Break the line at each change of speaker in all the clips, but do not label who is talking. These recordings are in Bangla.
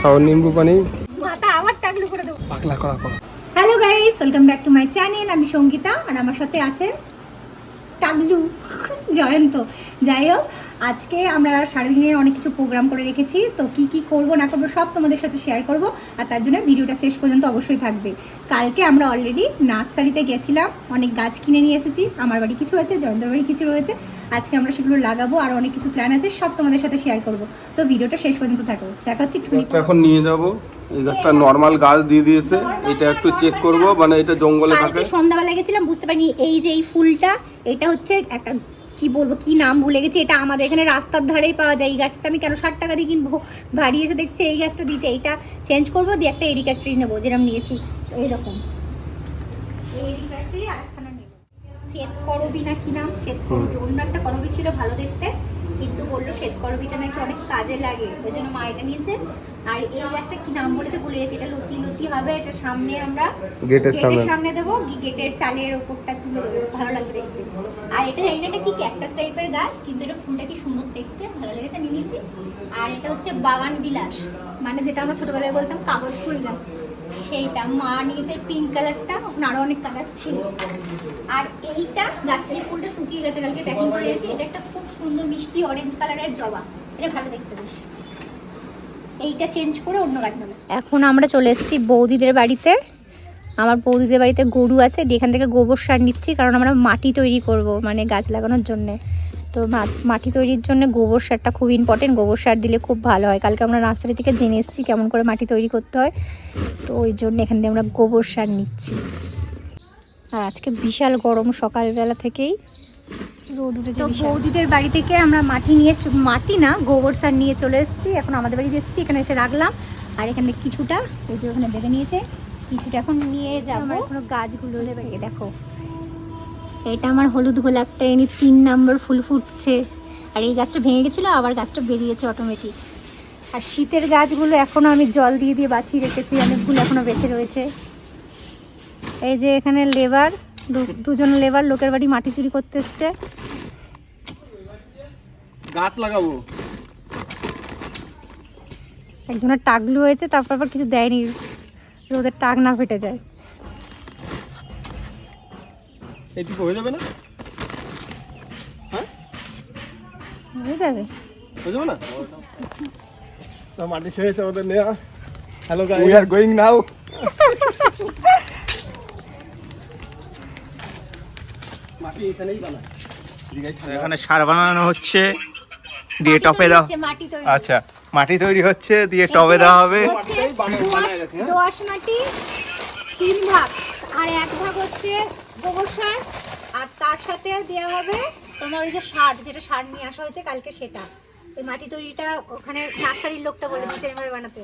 খাও নিম্বু পানি।
মাথা আবার টাকলু করে দেবো।
করা করো।
Hello guys welcome back to my channel আমি সঙ্গীতা আর আমার সাথে আছেন টাগলু জয়ন্ত। যাই হোক আজকে আমরা সারাদিনে অনেক কিছু প্রোগ্রাম করে রেখেছি তো কি কি করব না করব সব তোমাদের সাথে শেয়ার করব আর তার জন্য ভিডিওটা শেষ পর্যন্ত অবশ্যই থাকবে। কালকে আমরা অলরেডি নার্সারিতে গেছিলাম অনেক গাছ কিনে নিয়ে এসেছি আমার বাড়ি কিছু আছে জয়ন্তর বাড়ি কিছু রয়েছে আজকে আমরা সেগুলো লাগাবো আর অনেক কিছু প্ল্যান আছে সব তোমাদের সাথে শেয়ার করব। তো ভিডিওটা শেষ পর্যন্ত থাকো দেখা হচ্ছে একটু
এখন নিয়ে যাব এই গাছটা নর্মাল গাছ দিয়ে দিয়েছে এটা একটু চেক করব মানে এটা জঙ্গলে থাকে।
সন্ধ্যাবেলা গেছিলাম বুঝতে পারিনি এই যে এই ফুলটা এটা হচ্ছে একটা কি বলব, কি নাম ভুলে গেছি, এটা আমাদের এখানে রাস্তার ধারেই পাওয়া যায়। এই গাছটা আমি কেন ষাট টাকা দিয়ে কিনবো? বাড়ি এসে দেখছি এই গাছটা দিয়েছে, এইটা চেঞ্জ করব, দিয়ে একটা এরিকা ট্রি নেব যেরকম নিয়েছি, তো এরকম। শ্বেত করবি না কি নাম? শ্বেত করবি। অন্য একটা করবি ছিল ভালো দেখতে। কিন্তু বলল শ্বেত করবিটা নাকি অনেক কাজে লাগে ওই জন্য মা এটা নিয়েছে। আর এই গাছটা কি নাম বলেছে ভুলে গেছি এটা লতি লতি হবে এটা সামনে আমরা
গেটের সামনে।
দেবো গেটের চালের ওপরটা তুলে দেবো ভালো লাগবে দেখতে। আর এটা জানি এটা কি ক্যাকটাস টাইপের গাছ কিন্তু এটা ফুলটা কি সুন্দর দেখতে ভালো লেগেছে নিয়ে নিয়েছি। আর এটা হচ্ছে বাগান বিলাস মানে যেটা আমরা ছোটবেলায় বলতাম কাগজ ফুল গাছ। সেইটা। মা নিয়েছে পিঙ্ক কালারটা আরও অনেক কালার ছিল। আর এইটা, গাছ থেকে ফুলটা শুকিয়ে গেছে কালকে প্যাকিং করে গেছি এটা একটা খুব সুন্দর মিষ্টি অরেঞ্জ কালারের জবা। এটা ভালো দেখতে বেশ। এইটা চেঞ্জ করে অন্য গাছ নেব এখন আমরা চলে এসেছি বৌদিদের বাড়িতে। আমার বৌদিদের বাড়িতে গরু আছে। এখান থেকে গোবর সার নিচ্ছি, কারণ আমরা মাটি তৈরি করব মানে গাছ লাগানোর জন্যে। তো মাটি তৈরির জন্য গোবর সারটা খুব ইম্পর্টেন্ট গোবর সার দিলে খুব ভালো হয়। কালকে আমরা নার্সারি থেকে জেনে এসেছি কেমন করে মাটি তৈরি করতে হয়। তো ওই জন্য এখান থেকে আমরা গোবর সার নিচ্ছি। আর আজকে বিশাল গরম সকালবেলা থেকেই। রোদ উঠেছে বৌদিদের বাড়ি থেকে আমরা মাটি নিয়ে মাটি না গোবর সার নিয়ে চলে এসেছি। এখন আমাদের বাড়ি এসেছি এখানে এসে রাখলাম। আর এখানে কিছুটা এই যে ওখানে বেঁধে নিয়েছে কিছুটা এখন নিয়ে যাব। এখনও গাছগুলো দেবে দেখো। এটা আমার হলুদ গোলাপটা এনে তিন নাম্বার ফুল ফুটছে। আর এই গাছটা ভেঙে গেছিল আবার গাছটা বেরিয়েছে অটোমেটিক আর শীতের গাছগুলো এখনও আমি জল দিয়ে দিয়ে বাঁচিয়ে রেখেছি অনেকগুলো এখনও বেঁচে রয়েছে। এই যে এখানে লেবার দুজন লেবার লোকের বাড়ি মাটি চুরি করতে এসছে।
গাছ লাগাবো।
একজনের টাকলু হয়েছে তারপর আবার কিছু দেয়নি। রোদের টাক না ফেটে যায়।
এইটুকু হয়ে যাবে না? হ্যাঁ?
হয়ে যাবে।
হয়ে যাবে না? তো মাটি ছেড়েছে আমাদের নেওয়া hello guys we are going now মাটি এখানেই বানায়
এখানে সার বানানো হচ্ছে দিয়ে টপে দাও
তৈরি।
আচ্ছা মাটি তৈরি হচ্ছে দিয়ে টবে দেওয়া হবে।
মাটি তিন ভাগ। আর এক ভাগ হচ্ছে গোবর সার, আর তার সাথে দেওয়া হবে তোমার ওই যে সার, যেটা সার নিয়ে আসা হয়েছে কালকে সেটা। ওই মাটি তৈরিটা ওখানে নার্সারির লোকটা বলে দিয়েছে এভাবে বানাতে।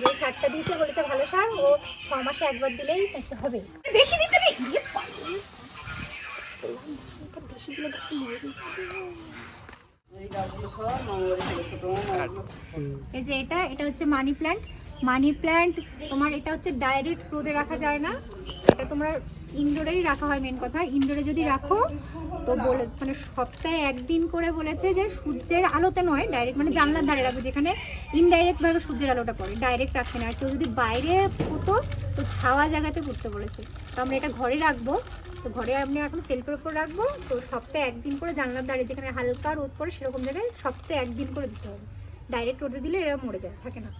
যে সারটা দিয়েছে বলেছে ভালো সার, ও ছ মাসে একবার দিলেই দেখতে হবে। বেশি দিতে নেই ইয়ে? এই যে এটা এটা হচ্ছে মানি প্ল্যান্ট। মানি প্ল্যান্ট তোমার, এটা হচ্ছে ডাইরেক্ট রোদে রাখা যায় না। এটা তোমার ইনডোরেই রাখা হয় মেন কথা। ইনডোরে যদি রাখো, তো বলে মানে সপ্তাহে একদিন করে বলেছে যে সূর্যের আলোতে নয় ডাইরেক্ট মানে জানলার ধারে রাখবে যেখানে ইনডাইরেক্টভাবে সূর্যের আলোটা পড়ে ডাইরেক্ট রাখে না। আর কেউ যদি বাইরে পুতো তো ছাওয়া জায়গাতে পুঁততে বলেছে। তো আমরা এটা ঘরে রাখব। তো ঘরে আপনি এখন সেলফের উপর রাখব। তো সপ্তাহে একদিন করে জানলার ধারে যেখানে হালকা রোদ পড়ে সেরকম জায়গায় সপ্তাহে একদিন করে দিতে হবে। ডাইরেক্ট রোদে দিলে এরা মরে যায়, থাকে না।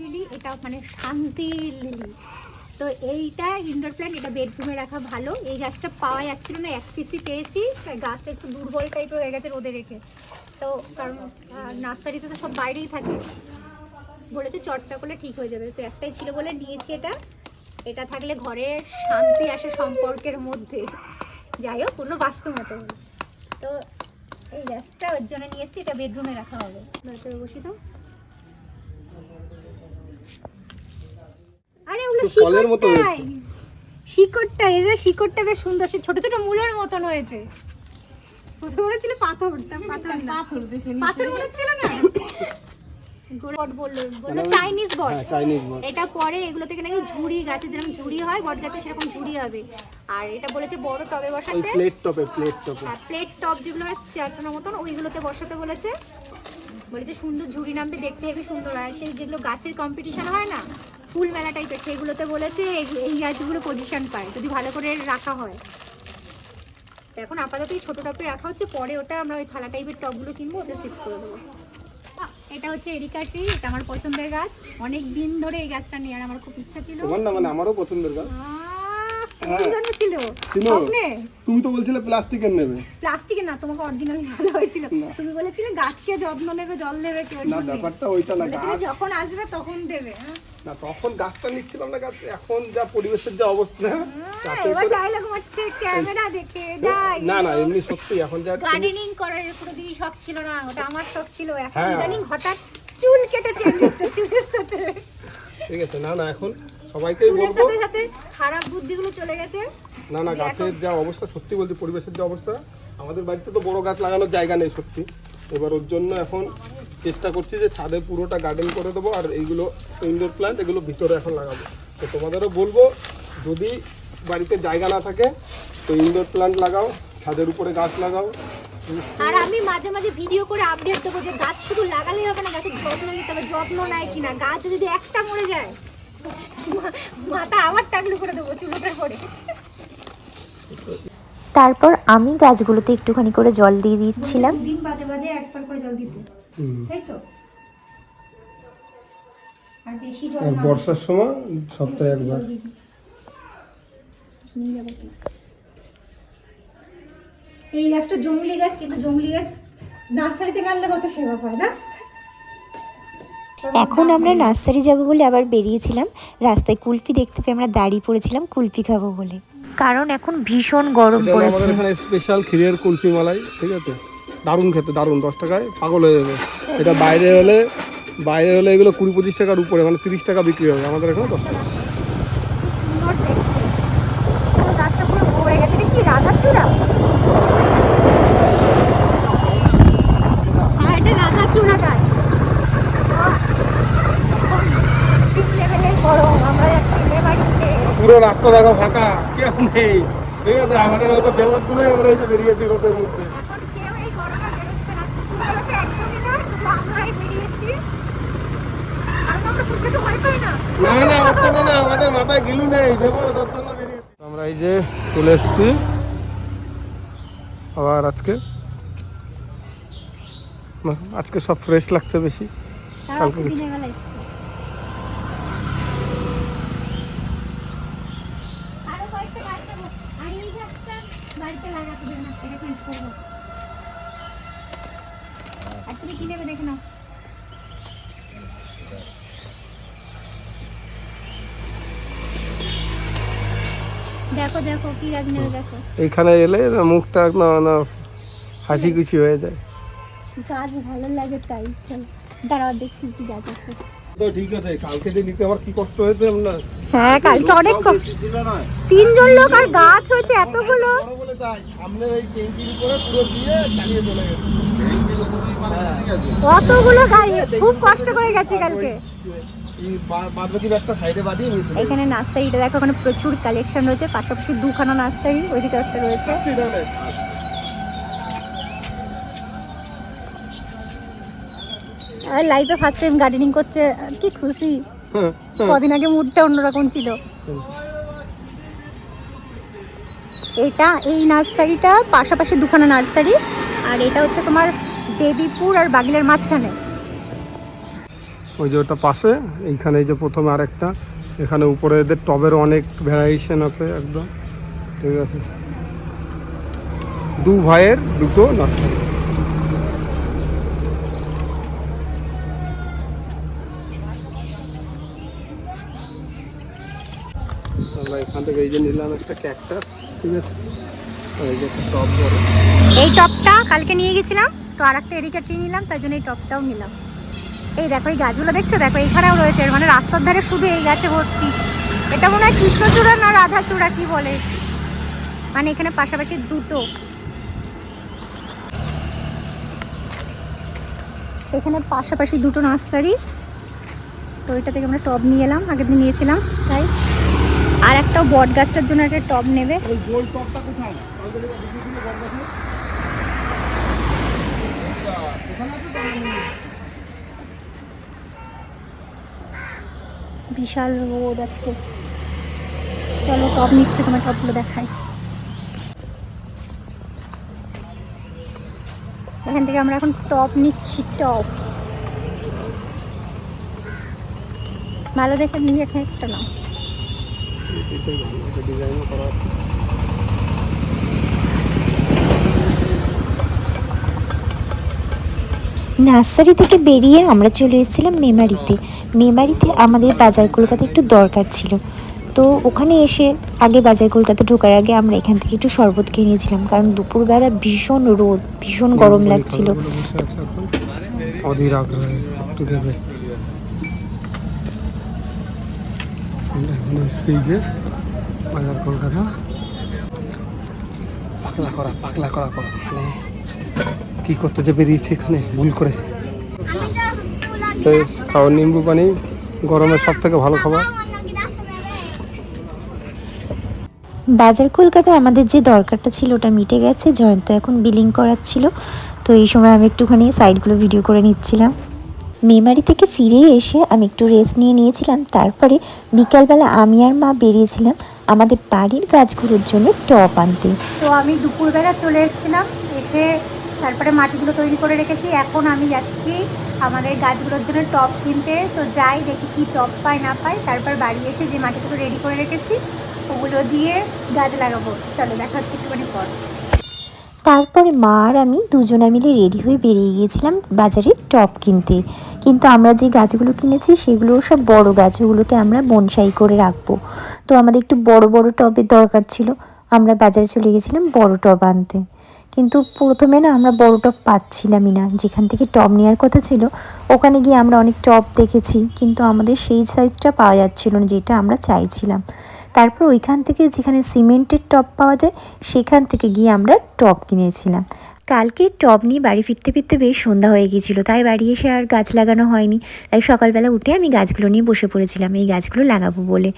লিলি এটা মানে শান্তি লিলি তো এইটা ইনডোর প্ল্যান্ট এটা বেডরুমে রাখা ভালো। এই গাছটা পাওয়া যাচ্ছিল না, এক পিসি পেয়েছি। গাছটা একটু দুর্বল টাইপের হয়ে গেছে রোদে রেখে। তো কারণ নার্সারিতে তো সব বাইরেই থাকে। বলেছে চর্চা করলে ঠিক হয়ে যাবে। তো একটাই ছিল বলে নিয়েছি এটা। এটা থাকলে ঘরে শান্তি আসে সম্পর্কের মধ্যে। যাই হোক, কোনো বাস্তবতা হলো তো এই গাছটা ওর জন্য নিয়ে এসেছি, এটা বেডরুমে রাখা হবে। বসি তো আরে ওগুলো
ফলের মতো
শিকড়টাই। শিকড়টা এর শিকড়টা বেশ সুন্দর। সে ছোট ছোট মূলের মতন হয়েছে। প্রথমে মনে ছিল পাথর তা পাথর না। পাথর মনে ছিল না? বট বলল বলল চাইনিজ বট
হ্যাঁ চাইনিজ
এটা পরে এগুলো থেকে নাকি ঝুড়ি গাছে যেরকম ঝুড়ি হয় বট গাছে সেরকম ঝুড়ি হবে। আর এটা বলেছে বড় টবে বসাতে।
প্লেট টপে প্লেট টপে
আর প্লেট টপ যেগুলো হয় চারটার মতন ওইগুলোতে বসাতে বলেছে। বলেছে সুন্দর ঝুড়ি নামতে দেখতে হেবি সুন্দর হয়। সেই যেগুলো গাছের কম্পিটিশন হয় না ফুল মেলা টাইপের সেগুলোতে বলেছে এই- গাছগুলো পজিশন পায় যদি ভালো করে রাখা হয়। এখন আপাতত এই ছোটো টপে রাখা হচ্ছে পরে ওটা আমরা ওই থালা টাইপের টপগুলো কিনবো ওতে শিফট করে দেবো। এটা হচ্ছে এরিকা ট্রি এটা আমার পছন্দের গাছ। অনেক দিন ধরে এই গাছটা নেওয়ার আমার খুব ইচ্ছা ছিল।
মানে আমারও পছন্দের গাছ।
ছিল।
ছিল।
স্বপ্নে।
তুমি তো বলছিলে প্লাস্টিকের নেবে।
প্লাস্টিকের না তোমাকে অরিজিনাল ভালো হয়েছিল। তুমি বলেছিলে গাছকে যত্ন নেবে জল কেউ
না ব্যাপারটা ওইটা না গাছ
যখন আসবে তখন দেবে হ্যাঁ?
না তখন গাছটা নিচ্ছিলাম না গাছ এখন যা পরিবেশের যা অবস্থা
হ্যাঁ, এবার ডায়লগ মারছে ক্যামেরা দেখে ডাই
না না এমনি সত্যি এখন যা
গার্ডেনিং করার কোনোদিনই শখ ছিল না ওটা আমার শখ ছিল। এখন
হ্যাঁ।
ইদানিং হঠাৎ চুল কেটে চেঞ্জ হচ্ছে চুলের সাথে।
ঠিক আছে না না এখন সবাইকেই বলব।
সাথে সাথে খারাপ বুদ্ধিগুলো চলে গেছে।
না না গাছের যা অবস্থা সত্যি বলছি পরিবেশের যা অবস্থা আমাদের বাড়িতে তো বড় গাছ লাগানোর জায়গা নেই সত্যি। এবার ওর জন্য এখন চেষ্টা করছি যে ছাদে পুরোটা গার্ডেন করে দেবো আর এইগুলো ইনডোর প্ল্যান্ট এগুলো ভিতরে এখন লাগাবো। তো তোমাদেরও বলব যদি বাড়িতে জায়গা না থাকে তো ইনডোর প্ল্যান্ট লাগাও ছাদের উপরে গাছ লাগাও।
আর আমি মাঝে মাঝে ভিডিও করে আপডেট দেবো যে গাছ শুধু লাগালেই হবে না গাছের যত্ন নিতে হবে যত্ন নেয় কিনা। গাছ যদি একটা মরে যায় মাথা আবার টাকলু করে দেবো চুলোটার পরে।
তারপর আমি গাছগুলোতে একটুখানি করে জল দিয়ে দিচ্ছিলাম।
দিন বাদে বাদে একবার করে জল দিতে। তাই তো? আর বেশি জল
বর্ষার সময় সপ্তাহে একবার?
এই গাছটা জঙ্গলি গাছ কিন্তু জঙ্গলি গাছ নার্সারিতে আনলে কত সেবা পায় না?
এখন আমরা নার্সারি যাব বলে আবার বেরিয়েছিলাম। রাস্তায় কুলফি দেখতে পেয়ে আমরা দাঁড়িয়ে পড়েছিলাম কুলফি খাব বলে। কারণ এখন ভীষণ গরম পড়েছে।
এখানে স্পেশাল ক্ষীরের কুলফি মালাই ঠিক আছে? দারুণ খেতে দারুণ দশ টাকায় পাগল হয়ে যাবে। এটা বাইরে হলে বাইরে হলে এগুলো কুড়ি পঁচিশ টাকার উপরে মানে তিরিশ টাকা বিক্রি হবে আমাদের এখানে দশ টাকা
সুন্দর দেখতে পুরো গাছটা পুরো ভরে গেছে এটা কি রাধাচূড়া হ্যাঁ এটা রাধাচূড়া গাছ এক্সট্রিম লেভেলের গরম আমরা যাচ্ছি মেয়ে বাড়িতে
পুরো রাস্তা দেখো ফাঁকা কেউ নেই। ঠিক আছে আমাদের মতো দেবতগুলোই আমরা এই যে বেরিয়েছি রোদের মধ্যে।
না। না সূর্যকে না।
না না ওর জন্য না আমাদের মাথায় গিলু নেই দেবো জন্য বেরিয়েছি। আমরা এই যে চলে এসেছি। আবার আজকে। আজকে সব ফ্রেশ লাগছে বেশি। কালকে
আজকে দিনের বেলা এসছি আরও কয়েকটা গাছ নেব। আর এই গাছটা বাড়িতে লাগাতে দেবে না, এটা change করব। আর তুমি কি নেবে দেখে নাও। দেখো দেখো কি গাছ নেবে দেখো।
এইখানে এলে মুখটা না না হাসি খুশি হয়ে যায়।
গাছ ভালো লাগে তাই চল দাঁড়াও দেখছি কি গাছ আছে।
তো ঠিক আছে কালকে যে নিতে আমার কি কষ্ট হয়েছে আপনার
হ্যাঁ কালকে অনেক ক- তিনজন লোক আর গাছ হয়েছে এতগুলো।
বড় বলে তাই সামনে ওই ট্যাঙ্কির উপরে পুরো দিয়ে চালিয়ে চলে গেছে।
অতগুলো গাড়ি খুব কষ্ট করে গেছে কালকে। এখানে নার্সারিটা দেখো ওখানে প্রচুর কালেকশন রয়েছে পাশাপাশি দুখানা নার্সারি ওইদিকে একটা রয়েছে। আর লাইফে ফার্স্ট টাইম গার্ডেনিং করছে আর কি খুশি।
হ্যাঁ, হ্যাঁ।
কদিন আগে মুডটা অন্যরকম ছিল। এটা এই নার্সারিটা পাশাপাশি দুখানা নার্সারি আর এটা হচ্ছে তোমার দেবীপুর আর বাগিলের মাঝখানে।
ওই যে ওটা পাশে এইখানে এই যে প্রথমে আরেকটা এখানে উপরে এদের টবের অনেক ভ্যারিয়েশন আছে একদম। ঠিক আছে। দু ভাইয়ের দুটো নার্সারি। থেকে এই যে নিলাম একটা ক্যাকটাস ঠিক আছে? এই
টপটা কালকে নিয়ে গেছিলাম, তো আর একটা এরিকা ট্রি নিলাম তাই জন্য এই টপটাও নিলাম। এই দেখো, এই গাছগুলো দেখছ? দেখো, এইখানেও রয়েছে মানে রাস্তার ধারে শুধু এই গাছে ভর্তি। এটা মনে হয় কৃষ্ণচূড়া না রাধাচূড়া, কি বলে? মানে এখানে পাশাপাশি দুটো। এখানে পাশাপাশি দুটো নার্সারি। তো এটা থেকে আমরা টব নিয়ে এলাম, আগের দিন নিয়েছিলাম, তাই। আর একটা বট গাছটার জন্য একটা টব নেবে। বিশাল রোড আজকে। চলো টপ নিচ্ছে তোমার টপগুলো দেখাই। এখান থেকে আমরা এখন টপ নিচ্ছি টপ ভালো দেখে নিয়ে এখানে একটা নাও।
ডিজাইন করা আছে।
নার্সারি থেকে বেরিয়ে আমরা চলে এসেছিলাম মেমারিতে মেমারিতে আমাদের বাজার কলকাতা একটু দরকার ছিল তো ওখানে এসে আগে বাজার কলকাতা ঢোকার আগে আমরা এখান থেকে একটু শরবত খেয়ে নিয়েছিলাম কারণ দুপুরবেলা ভীষণ রোদ ভীষণ গরম লাগছিল।
অধীর আগ্রহে একটু দেবে আমরা এখন যে বাজার কলকাতা। পাকলা করা পাকলা করা করা। মানে কি করতে যে বেরিয়েছে এখানে? ভুল করে। খাওয়ার নিম্বু পানি গরমের সব থেকে ভালো খাবার।
বাজার কলকাতায় আমাদের যে দরকারটা ছিল ওটা মিটে গেছে জয়ন্ত এখন বিলিং করাচ্ছিল। তো এই সময় আমি একটুখানি সাইডগুলো ভিডিও করে নিচ্ছিলাম। মেমারি থেকে ফিরে এসে আমি একটু রেস্ট নিয়ে নিয়েছিলাম। তারপরে বিকালবেলা আমি আর মা বেরিয়েছিলাম আমাদের বাড়ির গাছগুলোর জন্য টপ আনতে।
তো আমি দুপুরবেলা চলে এসেছিলাম, এসে তারপরে মাটিগুলো তৈরি করে রেখেছি। এখন আমি যাচ্ছি আমাদের গাছগুলোর জন্য টপ কিনতে। তো যাই, দেখি কি টপ পাই, না পাই। তারপর বাড়ি এসে যে মাটিগুলো রেডি করে রেখেছি, ওগুলো দিয়ে গাছ লাগাবো। চলো, দেখা হচ্ছে একটুখানি পর।
তারপরে মা আর আমি দুজনে মিলে রেডি হয়ে বেরিয়ে গিয়েছিলাম বাজারে টপ কিনতে। কিন্তু আমরা যে গাছগুলো কিনেছি, সেগুলো সব বড় গাছ, ওগুলোকে আমরা বনসাই করে রাখব। তো আমাদের একটু বড় বড় টবের দরকার ছিল। আমরা বাজারে চলে গেছিলাম বড় টব আনতে। কিন্তু প্রথমে না আমরা বড় টব পাচ্ছিলামই না। যেখান থেকে টব নেওয়ার কথা ছিল, ওখানে গিয়ে আমরা অনেক টব দেখেছি। কিন্তু আমাদের সেই সাইজটা পাওয়া যাচ্ছিল না, যেটা আমরা চাইছিলাম। তারপর ওইখান থেকে যেখানে সিমেন্টের টপ পাওয়া যায় সেখান থেকে গিয়ে আমরা টপ কিনেছিলাম। কালকে টব নিয়ে বাড়ি ফিরতে ফিরতে বেশ সন্ধ্যা হয়ে গিয়েছিল, তাই বাড়ি এসে আর গাছ লাগানো হয়নি। তাই সকালবেলা উঠে আমি গাছগুলো নিয়ে বসে পড়েছিলাম, এই গাছগুলো লাগাবো বলে।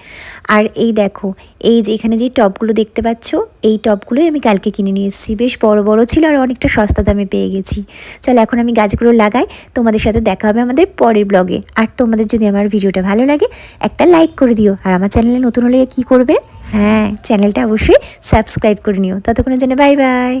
আর এই দেখো, এই যে এখানে যে টবগুলো দেখতে পাচ্ছ, এই টবগুলোই আমি কালকে কিনে নিয়ে এসেছি। বেশ বড় বড় ছিল আর অনেকটা সস্তা দামে পেয়ে গেছি। চলো এখন আমি গাছগুলো লাগাই, তোমাদের সাথে দেখা হবে আমাদের পরের ব্লগে। আর তোমাদের যদি আমার ভিডিওটা ভালো লাগে, একটা লাইক করে দিও। আর আমার চ্যানেলে নতুন হলে কী করবে? হ্যাঁ চ্যানেলটা অবশ্যই সাবস্ক্রাইব করে নিও। ততক্ষণের জন্য বাই বাই।